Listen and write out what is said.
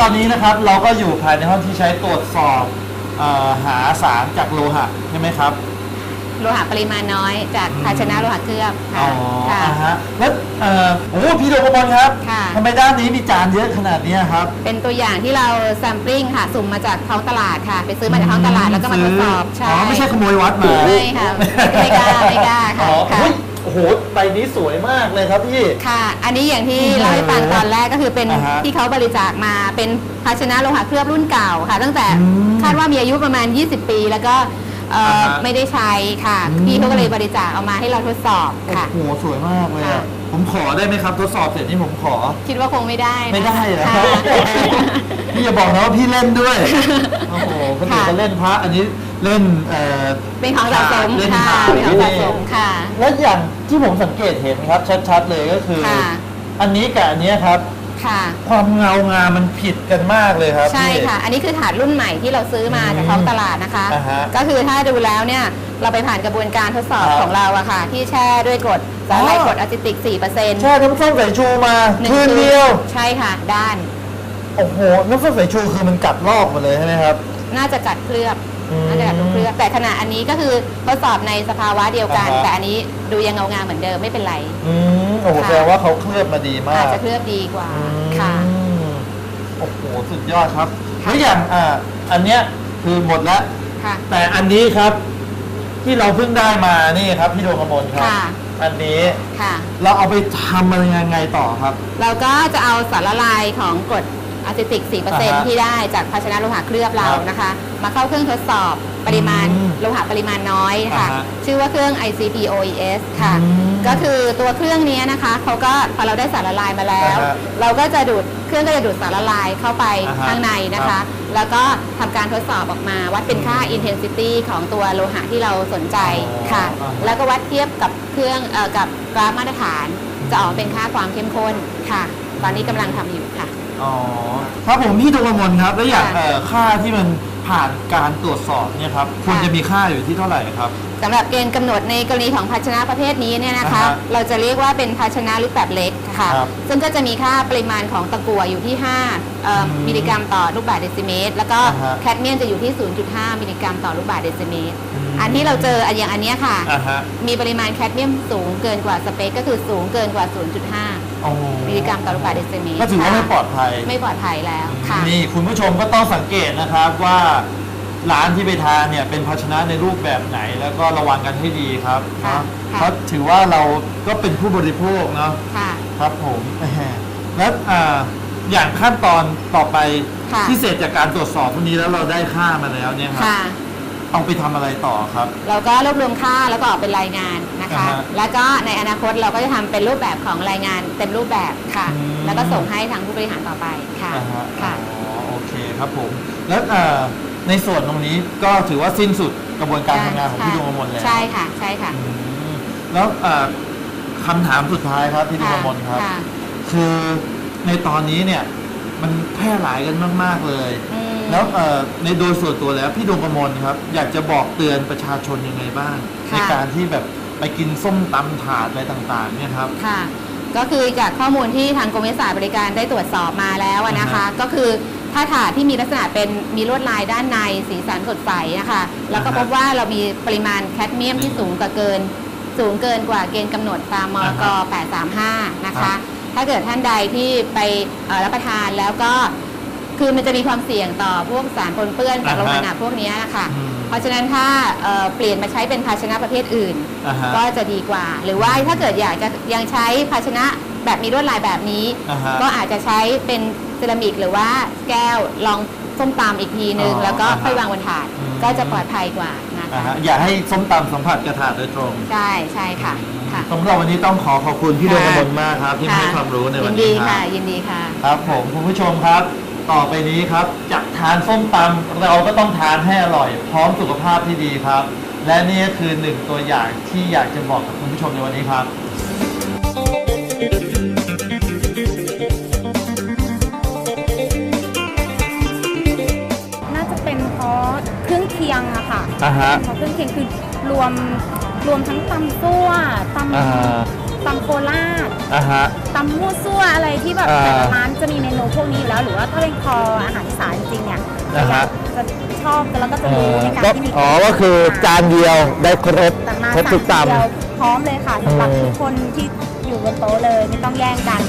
และตอนนี้นะครับเราก็อยู่ภายในห้องที่ใช้ตรวจสอบเออหาสารจากโลหะใช่ไหมครับ โลหะปริมาณน้อยจากภาชนะโลหะเคลือบอ๋ค่ะอค่ะ อ่าฮะแล้วเอ่อโอ้พี่โดมกมลครับค่ะ ทำไมด้านนี้มีจานเยอะขนาดนี้ครับ เป็นตัวอย่างที่เราแซมปลิ้งค่ะ สุ่มมาจากท้องตลาดค่ะ ไปซื้อมาจากท้องตลาดแล้วก็มาทดสอบซื้อ๋อไม่ใช่ขโมยวัดมาไม่ค่ะไม่กล้าไม่กล้าค่ะอ๋อค่ะ เฮ้ย โอ้โหใบนี้สวยมากเลยครับพี่ ค่ะ อันนี้อย่างที่เล่าให้ฟังตอนแรกก็คือเป็นอ่าฮะที่เขาบริจาคมาเป็นภาชนะโลหะเคลือบรุ่นเก่าค่ะ ตั้งแต่อืมคาดว่ามีอายุประมาณ 20 ปี แล้วก็เอ่ออ่าฮะไม่ได้ใช้ค่ะอืม พี่เขาก็เลยบริจาคเอามาให้เราทดสอบค่ะโอ้โหสวยมากเลยอะค่ะ ผมขอได้ไหมครับทดสอบเสร็จนี่ผมขอ คิดว่าคงไม่ได้นะไม่ได้เหรอค่ะ พี่อย่าบอกนะว่าพี่เล่นด้วย โอ้โหคนอื่นค่ะ ก็เล่นพระอันนี้ เล่นเอ่อเป็นของสะสมเล่นค่ะขาเป็นของสะสมค่ะ แล้วอย่างที่ผมสังเกตเห็นครับชัดๆเลยก็คือ ค่ะ อันนี้กับอันเนี้ยครับ ค่ะ ความเงางามมันผิดกันมากเลยครับใช่พี่ ค่ะ อันนี้คือถาดรุ่นใหม่ที่เราซื้อมาจากท้องตลาดนะคะ อ่าฮะก็คือถ้าดูแล้วเนี่ย เราไปผ่านกระบวนการทดสอบครับ ของเราอะค่ะ ที่แช่ด้วยกรดสารไลอ๋อกรดอะซิติก4%แช่น้ำส้มสายชูมาหนึ่งคืนเดียว ใช่ค่ะ ด้าน โอ้โห น้ำส้มสายชูคือมันกัดลอกมาเลยใช่ไหมครับ น่าจะกัดเคลือบ อืมน่าจะกัดเคลือบแต่ขณะอันนี้ก็คือทดสอบในสภาวะเดียวกัน อ่าฮะ แต่อันนี้ดูยังเงางามเหมือนเดิมไม่เป็นไร อืมโอ้โหค่ะ แสดงว่าเขาเคลือบมาดีมาอาจกจะเคลือบดีกว่าอืมค่ะ โอ้โหสุดยอดครับค่ะ แล้วอย่างอ่าอันเนี้ยคือหมดแล้วค่ะ แต่อันนี้ครับ ที่เราเพิ่งได้มานี่ครับพี่ดวงกมลครับ ค่ะ อันนี้ค่ะ เราเอาไปทำอะไรยังไงต่อครับ เราก็จะเอาสารละลายของกรด อะซิติกอ่าฮะ4%ที่ได้จากภาชนะโลหะเคลือบเราครับนะคะ มาเข้าเครื่องทดสอบปริมาณอืมโลหะปริมาณน้อยค่ะอ่าฮะชื่อว่าเครื่อง ICP-OES ค่ะอืมก็คือตัวเครื่องนี้นะคะเขาก็พอเราได้สารละลายมาแล้วอ่าฮะเราก็จะดูดเครื่องก็จะดูดสารละลายเข้าไปอ่าฮะข้างในนะครัคะบแล้วก็ทำการทดสอบออกมา วัดเป็นค่า intensity ของตัวโลหะที่เราสนใจอ๋อค่ะอ่าฮะแล้วก็วัดเทียบกับเครื่องเอ่อกับกราฟมาตรฐานจะออกเป็นค่าความเข้มข้นค่ะ ตอนนี้กำลังทำอยู่ค่ะ อ๋อครับผมพี่ดวงกมลครับ แล้วอย่างค่ะ เอ่อค่าที่มันผ่านการตรวจสอบเนี่ยครับควรจะมีค่าอยู่ที่เท่าไหร่ครับ สำหรับเกณฑ์กำหนดในกรณีของภาชนะประเภทนี้เนี่ยนะคะ อ่าฮะเราจะเรียกว่าเป็นภาชนะรูปแบบเล็กค่ะ ครับซึ่งก็จะมีค่าปริมาณของตะกั่วอยู่ที่5เอ่ออมมิลลิกรัมต่อลูกบาศก์เดซิเมตร แล้วก็อ่าฮะแคดเมียมจะอยู่ที่ 0.5 มิลลิกรัมต่อลูกบาศก์เดซิเมตร อืม อันที่เราเจออันอย่างอันเนี้ยค่ะ อ่าฮะมีปริมาณแคดเมียมสูงเกินกว่าสเปคก็คือสูงเกินกว่า 0.5โอ้โห มิลลิกรัมต่อลูกบาศก์เดซิเมตรก็ถือว่าไม่ปลอดภัย ไม่ปลอดภัยแล้วค่ะ นี่คุณผู้ชมก็ต้องสังเกตนะครับว่าร้านที่ไปทานเนี่ยเป็นภาชนะในรูปแบบไหน แล้วก็ระวังกันให้ดีครับค่ะเนาะค่ะ เพราะถือว่าเราก็เป็นผู้บริโภคเนาะค่ะ ครับผมแหมแล้วอ่าอย่างขั้นตอนต่อไปค่ะ ที่เสร็จจากการตรวจสอบพวกนี้แล้วเราได้ค่ามาแล้วเนี่ยครับ ค่ะ เอาไปทำอะไรต่อครับ เราก็รวบรวมค่าแล้วก็ออกเป็นรายงานนะคะ อ่าฮะแล้วก็ในอนาคตเราก็จะทำเป็นรูปแบบของรายงานเต็มรูปแบบค่ะ อืม แล้วก็ส่งให้ทางผู้บริหารต่อไปค่ะอ่าฮะค่ะ อ๋อโอเคครับผม แล้วอ่าในส่วนตรงนี้ก็ถือว่าสิ้นสุดกระบวนการทำงานของพี่ดวงกมลแล้วใช่ค่ะใช่ค่ะอืมแล้วอ่าคำถามสุดท้ายครับพี่ดวงกมลครับค่ะคือในตอนนี้เนี่ยมันแพร่หลายกันมาก ๆ เลย อืม แล้วเอ่อในโดยส่วนตัวแล้วพี่ดวงกมลครับ อยากจะบอกเตือนประชาชนยังไงบ้างค่ะในการที่แบบไปกินส้มตำถาดอะไรต่างๆ เนี่ยครับ ค่ะ ก็คือจากข้อมูลที่ทางกรมวิทยาศาสตร์บริการได้ตรวจสอบมาแล้วอะนะคะอ่าฮะก็คือถ้าถาดที่มีลักษณะเป็นมีลวดลายด้านในสีสันสดใสนะคะ แล้วก็อ่าฮะพบว่าเรามีปริมาณแคดเมียมที่สูงกว่าเกิน สูงเกินกว่าเกณฑ์กำหนดตามมอ่ากฮะ835 นะครัคะ บ ถ้าเกิดท่านใดที่ไปเอ่อรับประทานแล้วก็ คือมันจะมีความเสี่ยงต่อพวกสารปนเปื้อนจากอ่าฮะโลหะหนักพวกนี้นะคะอืมเพราะฉะนั้นถ้าเอ่อเปลี่ยนมาใช้เป็นภาชนะประเภทอื่น อ่าฮะก็จะดีกว่า หรือว่าถ้าเกิดอยากจะยังใช้ภาชนะแบบมีลวดลายแบบนี้ อ่าฮะก็อาจจะใช้เป็นเซรามิกหรือว่าแก้วลองส้มตำอีกทีนึง อ๋อแล้วก็อ่าฮะค่อยวางบนถาดอืม ก็จะปลอดภัยกว่านะอ่าคะฮะอย่าให้ส้มตำสัมผัสกระถาดโดยตรงใช่ใช่ค่ะค่ะ สำหรับวันนี้ต้องขอขอบคุณพี่ดวงกค่ะมลมากครับที่มาให้ความรู้ในวันยินี้ดีคค่ะรับยินดีค่ะ ครับผมคุณผู้ชมครับ ต่อไปนี้ครับจากทานส้มตำเราก็ต้องทานให้อร่อย พร้อมสุขภาพที่ดีครับ และนี่ก็คือหนึ่งตัวอย่างที่อยากจะบอกกับคุณผู้ชมในวันนี้ครับ น่าจะเป็นเพราะเครื่องเคียงอะค่ะอ่าฮะ เพราะเครื่องเคียงคือรวมรวมทั้งตำซั่วตอ่าำ ตำโคราชอะฮะ ตำมั่วซั่วอะไรที่แบบอ่าแต่ละร้านจะมีเมนูพวกนี้อยู่แล้ว หรือว่าถ้าเป็นคออาหารอีสานจริงๆเนี่ยอ่าฮะ จะชอบกันแล้วก็จะรู้ในการก็ที่มีอ๋อก็คือจานเดียวได้ครบแต่มาครบสั่งทุกทีเดียวตำพร้อมเลยค่ะสำหรับอืม ทุกคนที่อยู่บนโต๊ะเลยไม่ต้องแย่งกัน